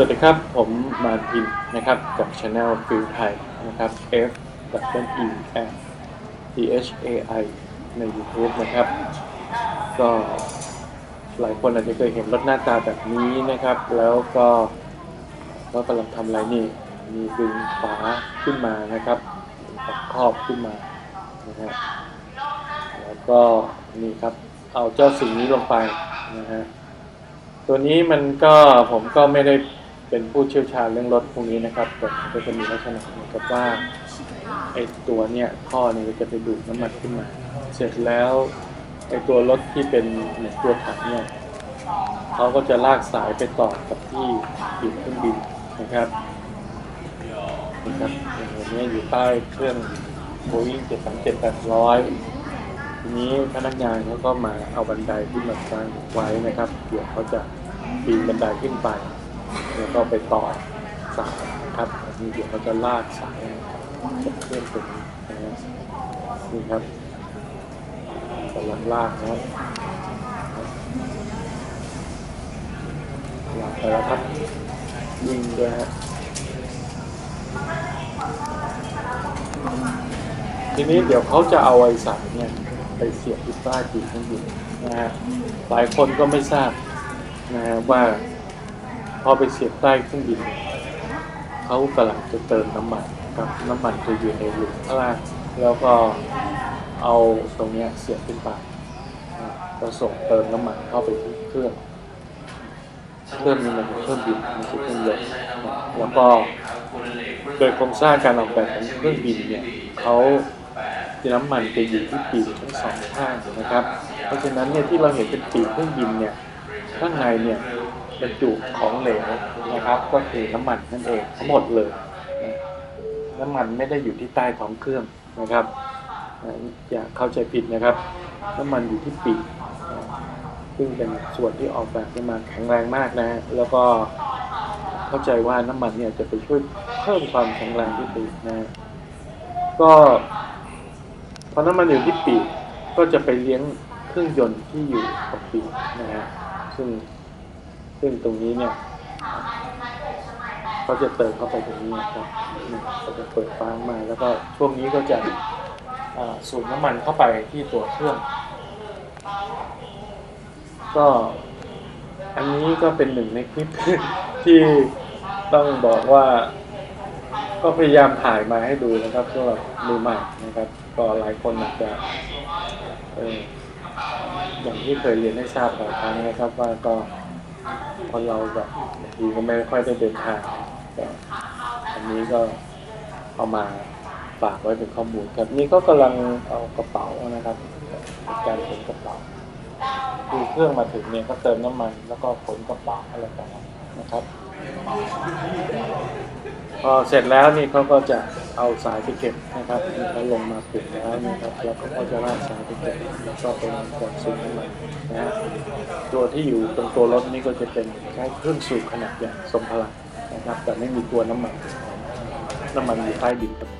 วัสดีครับ ผมมาร์ตินนะครับกับช anel ฟิลไทยนะครับ F W E N T H A I ใน YouTube นะครับ ก็หลายคนอาจจะเคยเห็นรถหน้าตาแบบนี้นะครับ แล้วก็ก็กำลังทำอะไรนี่ มีดึงฝาขึ้นมานะครับครอบขึ้นมานะฮะแล้วก็นี่ครับเอาเจ้าสิ่งนี้ลงไปนะฮะตัวนี้มันก็ผมก็ไม่ได้ เป็นผู้เชี่ยวชาญเรื่องรถพวกนี้นะครับก็จะมีลักษณะเหมือนกับว่าไอ้ตัวเนี่ยท่อเนี่ยจะไปดูดน้ำมันขึ้นมา เสร็จแล้วไอ้ตัวรถที่เป็นเหมือนตัวถังเนี่ยเขาก็จะลากสายไปต่อกับที่ปีกเครื่องบินนะครับนะครับอย่างนี้อยู่ใต้เครื่อง Boeing 737-800ทีนี้พนักงานเขาก็มาเอาบันไดที่มากางไว้นะครับเดี๋ยวเขาจะปีนบันไดขึ้นไป แล้วก็ไปต่อสายนะครับอันนี้เดี๋ยวเขาจะลากสายเครื่องตัวนี้นะฮะนี่ครับกำลังลากนะลากไปแล้วครับยิงด้วยฮะทีนี้เดี๋ยวเขาจะเอาไอ้สายเนี่ยไปเสียบที่ใต้ปีกเครื่องบนนะฮะหลายคนก็ไม่ทราบนะฮะว่า พอไปเสียบใต้เครื่องบินเขากำลังจะเติมน้ำมันครับน้ำมันจะอยู่ในหลุมข้างล่างแล้วก็เอาตรงเนี้ยเสียบขึ้นไปนะก็ส่งเติมน้ำมันเข้าไปที่เครื่องเครื่องนี้มันเป็นเครื่องบินมันคือเครื่องยนต์นะแล้วก็โดยโครงสร้างการออกแบบของเครื่องบินเนี่ยเขาน้ำมันจะอยู่ที่ปีกทั้งสองข้างนะครับ เพราะฉะนั้นเนี่ยที่เราเห็นเป็นปีกเครื่องบินเนี่ยข้างในเนี่ย บรรจุของเหลวนะครับ ก็คือน้ำมันนั่นเองทั้งหมดเลย น้ำมันไม่ได้อยู่ที่ใต้ท้องเครื่องนะครับ อย่าเข้าใจผิดนะครับ น้ำมันอยู่ที่ปีกซึ่งเป็นส่วนที่ออกแบบขึ้นมาแข็งแรงมากนะ แล้วก็เข้าใจว่าน้ำมันเนี่ยจะไปช่วยเพิ่มความแข็งแรงที่ปีกนะฮะก็พอน้ำมันอยู่ที่ปีกก็จะไปเลี้ยงเครื่องยนต์ที่อยู่ตรงปีกนะฮะซึ่ง ซึ่งตรงนี้เนี่ยก็จะเติมเข้าไปตรงนี้นะครับนี่ก็จะเปิดฟ้ามาแล้วก็ช่วงนี้ก็จะสูบน้ำมันเข้าไปที่ตัวเครื่อง ก็อันนี้ก็เป็นหนึ่งในคลิปที่ต้องบอกว่า ก็พยายามถ่ายมาให้ดูนะครับสำหรับมือใหม่นะครับ ก็หลายคนอาจจะอออย่างที่เคยเรียนให้ทราบหลายครั้งนะครับว่าก็ คนเราแบบทีก็ไม่ค่อยได้เดินทางอันนี้ก็เอามาฝากไว้เป็นข้อมูลครับนี่ก็กำลังเอากระเป๋านะครับการขนกระเป๋าคือเครื่องมาถึงเนี่ยก็เติมน้ำมัน แล้วก็ขนกระเป๋าอะไรต่างๆนะครับพอเสร็จแล้วนี่เขาก็จะ เอาสายไปเก็บนะครับแล้วลงมาปิดแล้วนะครับแล้วก็จะลากสายไปเก็บแล้วก็เป็นกดสูบน้ำมันนะฮะตัวที่อยู่ตรงตัวรถนี่ก็จะเป็นคล้ายเครื่องสูบขนาดใหญ่สมพลังนะครับ แต่ไม่มีตัวน้ำมัน น้ำมันอยู่ใต้ดินครับ